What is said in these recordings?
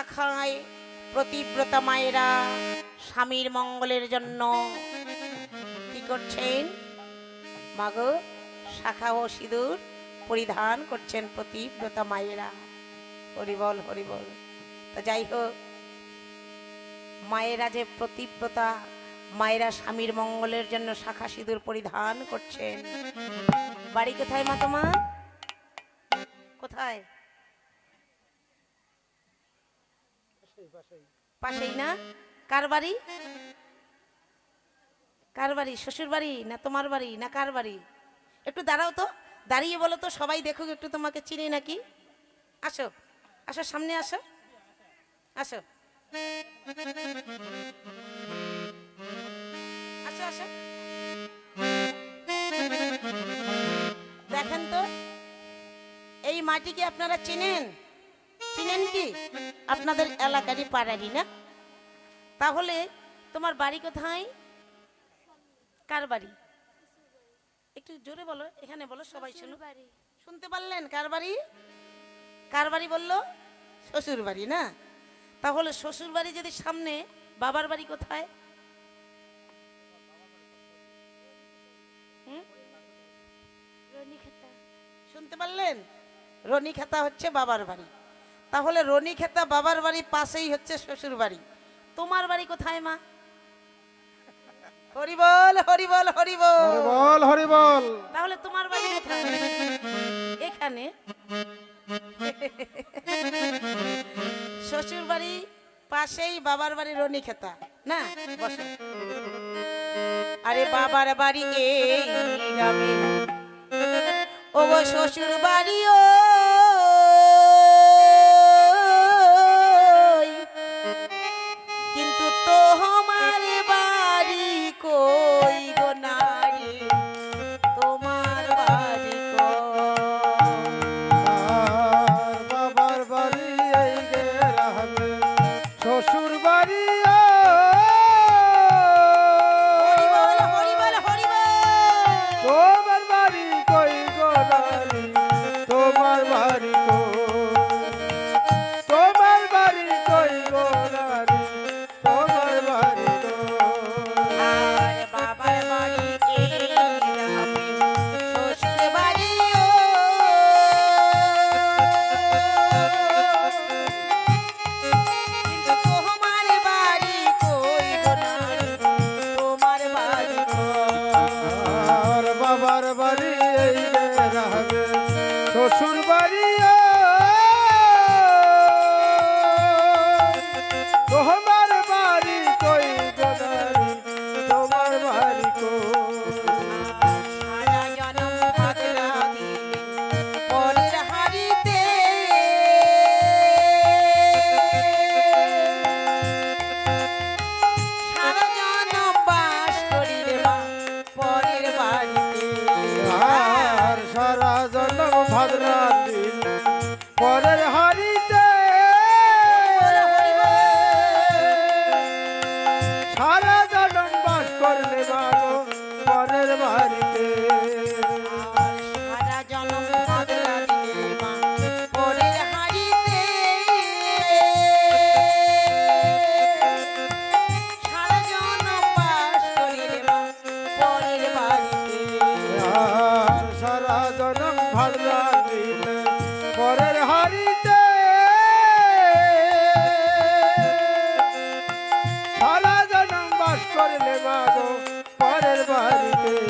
শাখায় প্রতিব্রতা মায়েরা স্বামীর মঙ্গলের জন্য কি করছেন? মাগো, শাখা ও সিঁদুর পরিধান করছেন প্রতিব্রতা মায়েরা। হরিবল হরিবল। তো যাই হোক, মায়েরা যে প্রতিব্রতা, মায়েরা স্বামীর মঙ্গলের জন্য শাখা সিঁদুর পরিধান করছেন। বাড়ি কোথায় মা তোমার? কোথায়? পাশেই। না? কার বাড়ি? কার বাড়ি? শ্বশুর বাড়ি না তোমার বাড়ি না কার বাড়ি? একটু দাঁড়াও তো, দাঁড়িয়ে বলো তো, সবাই দেখুক একটু তোমাকে চিনি নাকি? আসো আসো, সামনে আসো আসো। আসো আসো। দেখেন তো, এই মাটিকে আপনারা চিনেন? চিনেন কি? আপনাদের এলাকারই পাড়ারই না? তাহলে তোমার বাড়ি কোথায়? কার বাড়ি? একটু জোরে বলো এখানে বলো সবাই শুনো। শুনতে পারলেন কার বাড়ি? কার বাড়ি বলল? শ্বশুর বাড়ি না? তাহলে শ্বশুর বাড়ি যদি সামনে বাবার বাড়ি কোথায়? শুনতে পারলেন? রনি রনিখাতা হচ্ছে বাবার বাড়ি। তাহলে রনিখাতা বাবার বাড়ি পাশেই হচ্ছে শ্বশুর বাড়ি। তোমার বাড়ি কোথায় মা? হরিবল হরিবল হরিবল। হরিবল হরিবল। তাহলে তোমার বাড়ি কোথায় এখানে। শ্বশুর বাড়ি পাশেই বাবার বাড়ি রনি খেতা না বসো। আরে বাবার বাড়ি এই গ্রামে। ও শ্বশুর বাড়ি ও তোমার করলে মাগো পরের বাড়িতে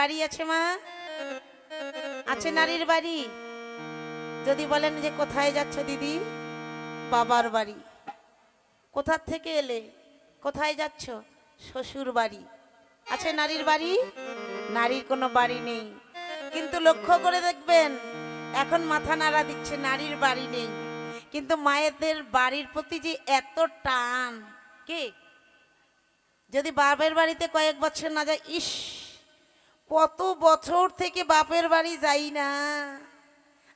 বাড়ি আছে মা? আছে নারীর বাড়ি? যদি বলেন যে কোথায় যাচ্ছ দিদি? বাবার বাড়ি। কোথার থেকে এলে? কোথায় যাচ্ছ? শ্বশুর বাড়ি। আছে নারীর বাড়ি? নারীর কোনো বাড়ি নেই। কিন্তু লক্ষ্য করে দেখবেন, এখন মাথা নাড়া দিচ্ছে, নারীর বাড়ি নেই। কিন্তু মায়েদের বাড়ির প্রতি যে এত টান, কে? যদি বাপের বাড়িতে কয়েক বছর না যায়, ইস! কত বছর থেকে বাপের বাড়ি যাই না।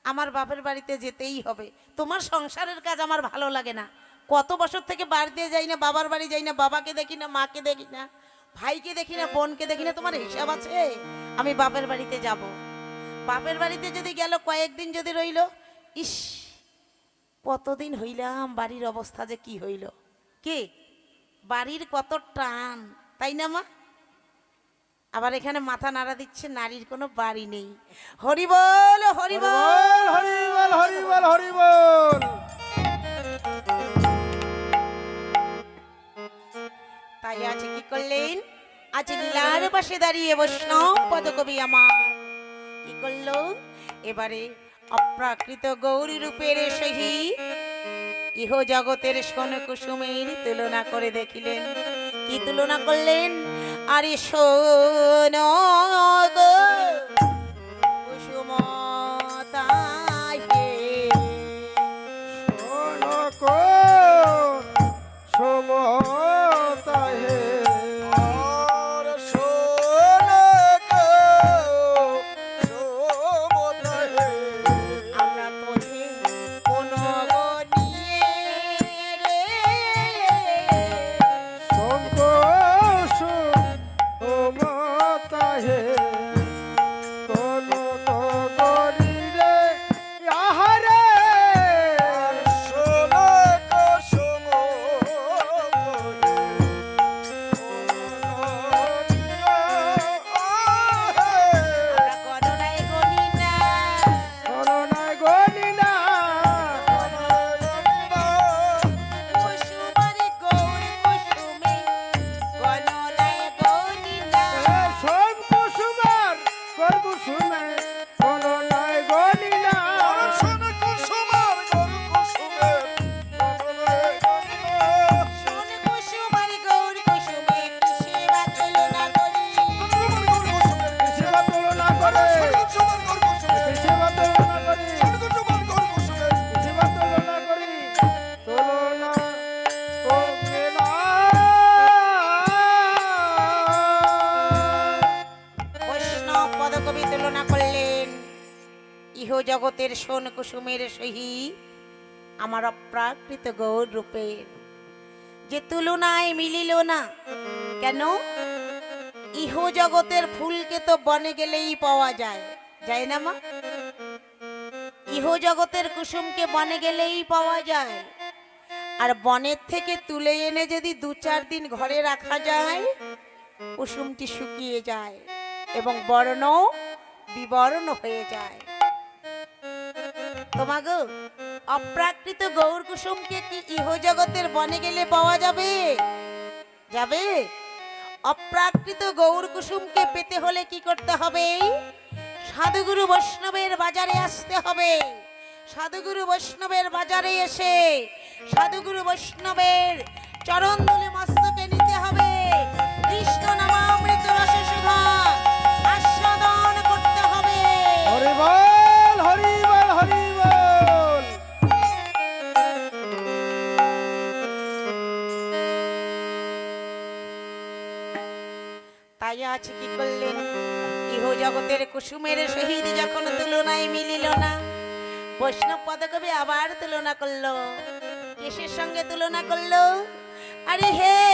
আমার বাপের বাড়িতে যেতেই হবে। তোমার সংসারের কাজ আমার ভালো লাগে না। কত বছর থেকে বাড়িতে যাই না, বাবার বাড়ি যাই না, বাবাকে দেখি না, মাকে দেখি না, ভাইকে দেখি না, বোনকে দেখি না, তোমার হিসাব আছে? আমি বাপের বাড়িতে যাব। বাপের বাড়িতে যদি গেল, কয়েকদিন যদি রইল, ইস, কতদিন হইলাম, বাড়ির অবস্থা যে কি হইল? কি? বাড়ির কত টান, তাই না মা? আবার এখানে মাথা নাড়া দিচ্ছে নারীর কোনো বাড়ি নেই। হরিবল হরিবল হরিবল হরিবল হরিবল তাই আছে কি করলেন? আজ লার পাশে দাঁড়িয়ে বৈষ্ণব পদকবি আমার। কি করল? এবারে অপ্রাকৃত গৌরী রূপের সহি ইহ জগতের সোন কুসুমের তুলনা করে দেখিলেন। কি তুলনা করলেন? আরে শোনো গো। জগতের সোন কুসুমের সহি আমার অপ্রাকৃত গৌর রূপের যে তুলনায় মিলিল না, কেন? ইহ জগতের ফুলকে তো বনে গেলেই পাওয়া যায় যায় না মা? ইহ জগতের কুসুমকে বনে গেলেই পাওয়া যায়। আর বনের থেকে তুলে এনে যদি দু চার দিন ঘরে রাখা যায়, কুসুমটি শুকিয়ে যায় এবং বর্ণ বিবর্ণ হয়ে যায়। তোমাগো, অপ্রাকৃত গৌর কুসুমকে কি ইহ জগতের বনে গেলে পাওয়া যাবে? যাবে? অপ্রাকৃত গৌর কুসুমকে পেতে হলে কি করতে হবে? সাধুগুরু বৈষ্ণবের বাজারে আসতে হবে। সাধুগুরু বৈষ্ণবের বাজারে এসে, সাধুগুরু বৈষ্ণবের চরণ দুলে মস্তকে আছে কি করলেন। ইহ জগতের কুসুমের শহীদ যখন তুলনায় মিলিল না, বৈষ্ণব পদকবি আবার তুলনা করল। কিসের সঙ্গে তুলনা করল? আরে হে